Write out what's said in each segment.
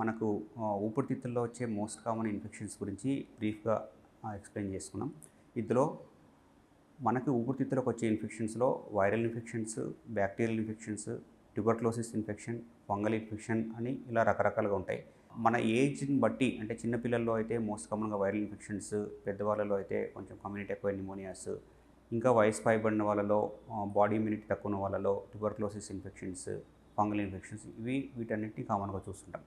మనకు ఊపిరితిత్తుల్లో వచ్చే most common infections గురించి బ్రీఫ్గా ఎక్స్ప్లెయిన్ చేసుకున్నాం. ఇందులో మనకి ఊపిరితిత్తులకు వచ్చే ఇన్ఫెక్షన్స్లో viral infections bacterial infections tuberculosis infection fungal infection అని ఇలా రకరకాలుగా ఉంటాయి. మన ఏజ్ని బట్టి అంటే చిన్నపిల్లల్లో అయితే మోస్ట్ కామన్గా వైరల్ ఇన్ఫెక్షన్స్ పెద్దవాళ్ళలో అయితే కొంచెం కమ్యూనిటీ ఎక్కువ నిమోనియాస్ ఇంకా వయసు పైబడిన వాళ్ళలో బాడీ ఇమ్యూనిటీ తక్కువ ఉన్న వాళ్ళలో ట్యూబర్క్లోసిస్ ఇన్ఫెక్షన్స్ ఫంగల్ ఇన్ఫెక్షన్స్ ఇవి వీటన్నిటిని కామన్గా చూస్తుంటాం.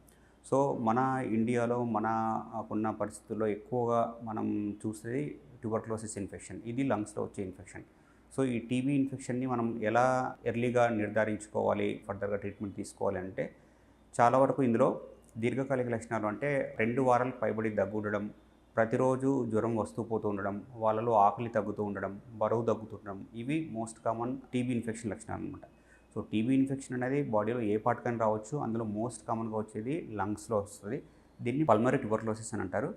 సో మన ఇండియాలో మనకున్న పరిస్థితుల్లో ఎక్కువగా మనం చూసేది ట్యూబర్క్లోసిస్ ఇన్ఫెక్షన్ ఇది లంగ్స్లో వచ్చే ఇన్ఫెక్షన్ సో ఈ టీబీ ఇన్ఫెక్షన్ని మనం ఎలా ఎర్లీగా నిర్ధారించుకోవాలి ఫర్దర్గా ట్రీట్మెంట్ తీసుకోవాలి అంటే చాలా వరకు ఇందులో దీర్ఘకాలిక లక్షణాలు అంటే రెండు వారాలు పైబడి దగ్గు ఉండడం ప్రతిరోజు జ్వరం వస్తూ పోతూ ఉండడం వాళ్ళలో ఆకలి తగ్గుతూ ఉండడం బరువు తగ్గుతుండడం ఇవి మోస్ట్ కామన్ టీబీ ఇన్ఫెక్షన్ లక్షణాలు అనమాట సో టీబీ ఇన్ఫెక్షన్ అనేది బాడీలో ఏ పార్ట్కైనా రావచ్చు. అందులో మోస్ట్ కామన్గా వచ్చేది లంగ్స్లో వస్తుంది. దీన్ని పల్మరీ ట్యూబర్క్లోసిస్ అని అంటారు.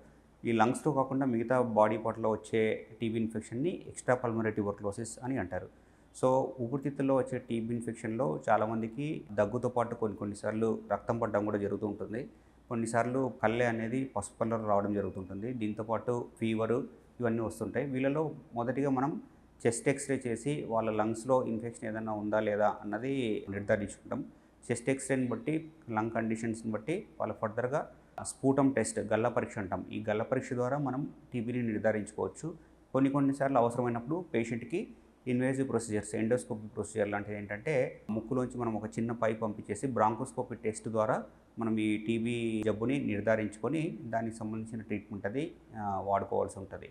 ఈ లంగ్స్లో కాకుండా మిగతా బాడీ పార్ట్లో వచ్చే టీబీ ఇన్ఫెక్షన్ని ఎక్స్ట్రా పల్మరీ ట్యూబర్క్లోసిస్ అని అంటారు. సో ఊపిరితిత్తుల్లో వచ్చే టీబీ ఇన్ఫెక్షన్లో చాలామందికి దగ్గుతో పాటు కొన్ని కొన్నిసార్లు రక్తం పడడం కూడా జరుగుతూ ఉంటుంది. కొన్నిసార్లు కళ్ళె అనేది పసుపు కలర్ రావడం జరుగుతుంటుంది దీంతోపాటు ఫీవరు ఇవన్నీ వస్తుంటాయి. వీళ్ళలో మొదటిగా మనం చెస్ట్ ఎక్స్రే చేసి వాళ్ళ లంగ్స్లో ఇన్ఫెక్షన్ ఏదైనా ఉందా లేదా అన్నది నిర్ధారించుకుంటాం. చెస్ట్ ఎక్స్రేని బట్టి లంగ్ కండిషన్స్ని బట్టి వాళ్ళు ఫర్దర్గా స్ఫూటం టెస్ట్ గల్ల పరీక్ష అంటాం. ఈ గల్ల పరీక్ష ద్వారా మనం టీబీని నిర్ధారించుకోవచ్చు. కొన్ని కొన్నిసార్లు అవసరమైనప్పుడు పేషెంట్కి ఇన్వేజివ్ ప్రొసీజర్స్ ఎండోస్కోపీ ప్రొసీజర్ లాంటిది ఏంటంటే ముక్కులోంచి మనం ఒక చిన్న పైప్ పంపించేసి బ్రాంకోస్కోపీ టెస్ట్ ద్వారా మనం ఈ టీబీ జబ్బుని నిర్ధారించుకొని దానికి సంబంధించిన ట్రీట్మెంట్ అది వాడుకోవాల్సి ఉంటుంది.